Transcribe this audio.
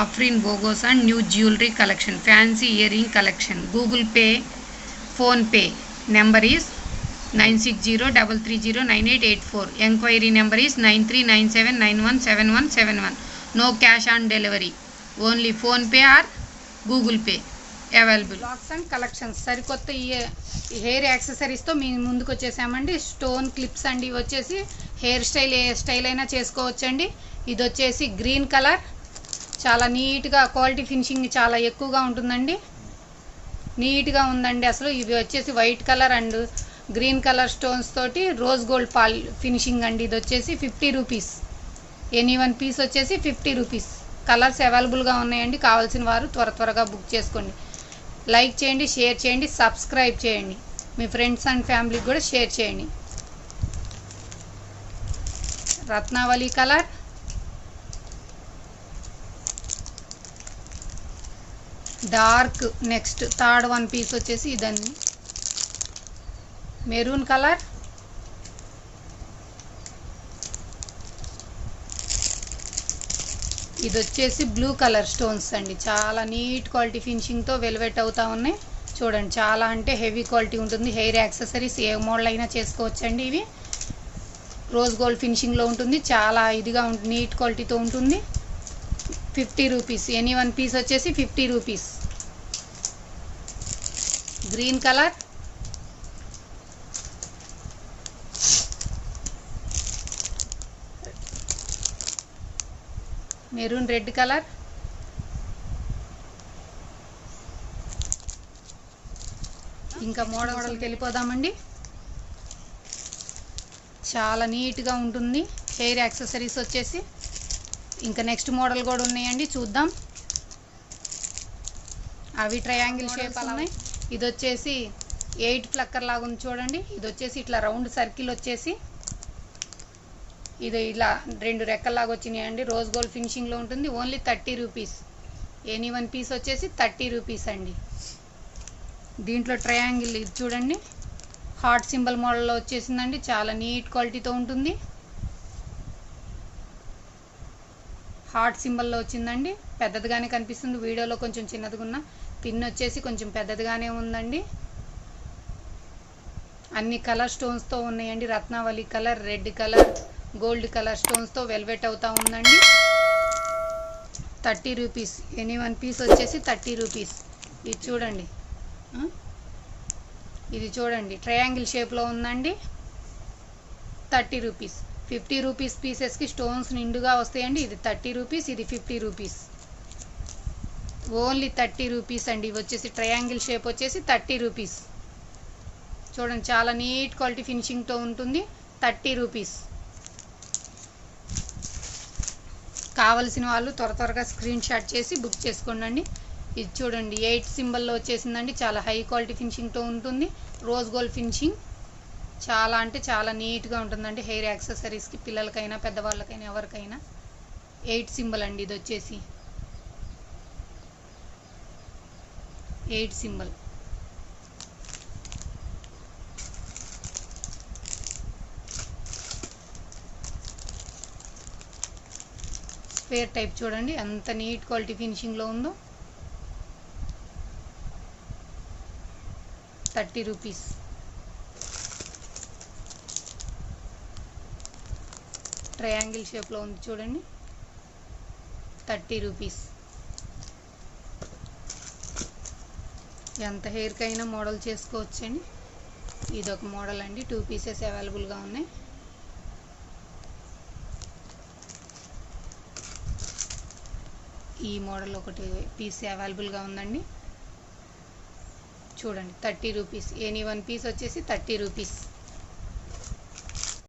Afrin బోగోస్ and new jewellery collection fancy ear ring collection. Google pay PhonePe number is nine six zero double three zero nine eight eight four. Enquiry number is nine three nine seven nine one seven one seven one. No cash on delivery. Only PhonePe or Google pay available. Blocks and collections. సరికొత్త hair యాక్సెసరీస్తో మీ ముందుకు వచ్చేసామండి. Stone clips అండి ఇవి వచ్చేసి. Hair style ఏ style అయినా చేసుకోవచ్చండి. ఇది వచ్చేసి గ్రీన్ కలర్ చాలా నీట్గా క్వాలిటీ ఫినిషింగ్ చాలా ఎక్కువగా ఉంటుందండి. నీట్గా ఉందండి అసలు. ఇవి వచ్చేసి white colour and green colour stones తోటి రోజ్ గోల్డ్ పాల్ ఫినిషింగ్ అండి. ఇది వచ్చేసి fifty rupees. Any one piece వచ్చేసి ఫిఫ్టీ రూపీస్. కలర్స్ అవైలబుల్గా ఉన్నాయండి. కావాల్సిన వారు త్వర త్వరగా బుక్ చేసుకోండి. లైక్ చేయండి షేర్ చేయండి సబ్స్క్రైబ్ చేయండి. మీ ఫ్రెండ్స్ అండ్ ఫ్యామిలీకి కూడా షేర్ చేయండి. Ratnavali colour dark next third one piece వచ్చేసి ఇదండి. Maroon colour. ఇది వచ్చేసి బ్లూ కలర్ స్టోన్స్ అండి. చాలా నీట్ క్వాలిటీ ఫినిషింగ్తో వెల్వెట్ అవుతా ఉన్నాయి. చూడండి చాలా అంటే హెవీ క్వాలిటీ ఉంటుంది. హెయిర్ యాక్సెసరీస్ ఏ మోడల్ అయినా చేసుకోవచ్చండి ఇవి. రోజ్ గోల్డ్ ఫినిషింగ్లో ఉంటుంది. చాలా ఇదిగా ఉంటుంది నీట్ క్వాలిటీతో ఉంటుంది. Fifty rupees any one piece వచ్చేసి fifty rupees. Green colour maroon red colour ఇంకా మోడల్ మోడల్కి వెళ్ళిపోదామండి. చాలా నీట్గా ఉంటుంది. హెయిర్ యాక్సెసరీస్ వచ్చేసి. ఇంకా నెక్స్ట్ మోడల్ కూడా ఉన్నాయండి. చూద్దాం. అవి ట్రయాంగిల్ షేప్ ఉన్నాయి. ఇది వచ్చేసి ఎయిట్ ఫ్లక్కర్ లాగా ఉంది చూడండి. ఇది వచ్చేసి ఇట్లా రౌండ్ సర్కిల్ వచ్చేసి ఇది ఇలా రెండు రెక్కల్లాగా వచ్చినాయండి. రోజ్ గోల్డ్ ఫినిషింగ్లో ఉంటుంది. Only thirty rupees. Any one piece వచ్చేసి థర్టీ రూపీస్ అండి. దీంట్లో ట్రయాంగిల్ ఇది చూడండి. హార్ట్ సింబల్ మోడల్లో వచ్చేసిందండి. చాలా నీట్ క్వాలిటీతో ఉంటుంది. హార్ట్ సింబల్లో వచ్చిందండి. పెద్దదిగానే కనిపిస్తుంది. వీడియోలో కొంచెం చిన్నదిగా ఉన్న పిన్ వచ్చేసి కొంచెం పెద్దదిగానే ఉందండి. అన్ని కలర్ స్టోన్స్తో ఉన్నాయండి. రత్నావళి colour red colour gold colour స్టోన్స్తో వెల్వెట్ అవుతా ఉందండి. Thirty rupees any one piece వచ్చేసి థర్టీ రూపీస్. ఇది చూడండి. ఇది చూడండి. ట్రయాంగిల్ షేప్లో ఉందండి. Thirty rupees. ఫిఫ్టీ రూపీస్ పీసెస్కి స్టోన్స్ నిండుగా వస్తాయండి. ఇది థర్టీ రూపీస్ ఇది fifty rupees. Only thirty rupees అండి. ఇవి వచ్చేసి ట్రయాంగిల్ షేప్ వచ్చేసి థర్టీ రూపీస్. చూడండి చాలా నీట్ క్వాలిటీ ఫినిషింగ్తో ఉంటుంది. Thirty rupees. కావలసిన వాళ్ళు త్వర త్వరగా స్క్రీన్ షాట్ చేసి బుక్ చేసుకోండి ఇది చూడండి ఎయిట్ సింబల్లో వచ్చేసిందండి. చాలా హై క్వాలిటీ ఫినిషింగ్తో ఉంటుంది. Rose gold finishing. చాలా అంటే చాలా నీట్గా ఉంటుందండి. హెయిర్ యాక్సెసరీస్కి పిల్లలకైనా పెద్దవాళ్ళకైనా ఎవరికైనా. ఎయిట్ సింబల్ అండి ఇది వచ్చేసి. Eight symbol. స్పేర్ టైప్ చూడండి ఎంత నీట్ క్వాలిటీ ఫినిషింగ్లో ఉందో. Thirty rupees. ట్రయాంగిల్ షేప్లో ఉంది చూడండి. Thirty rupees. ఎంత హెయిర్కైనా మోడల్ చేసుకోవచ్చండి. ఇది ఒక మోడల్ అండి టూ పీసెస్ అవైలబుల్గా ఉన్నాయి. ఈ మోడల్ ఒకటి పీస్ అవైలబుల్గా ఉందండి. చూడండి thirty rupees any one piece వచ్చేసి థర్టీ రూపీస్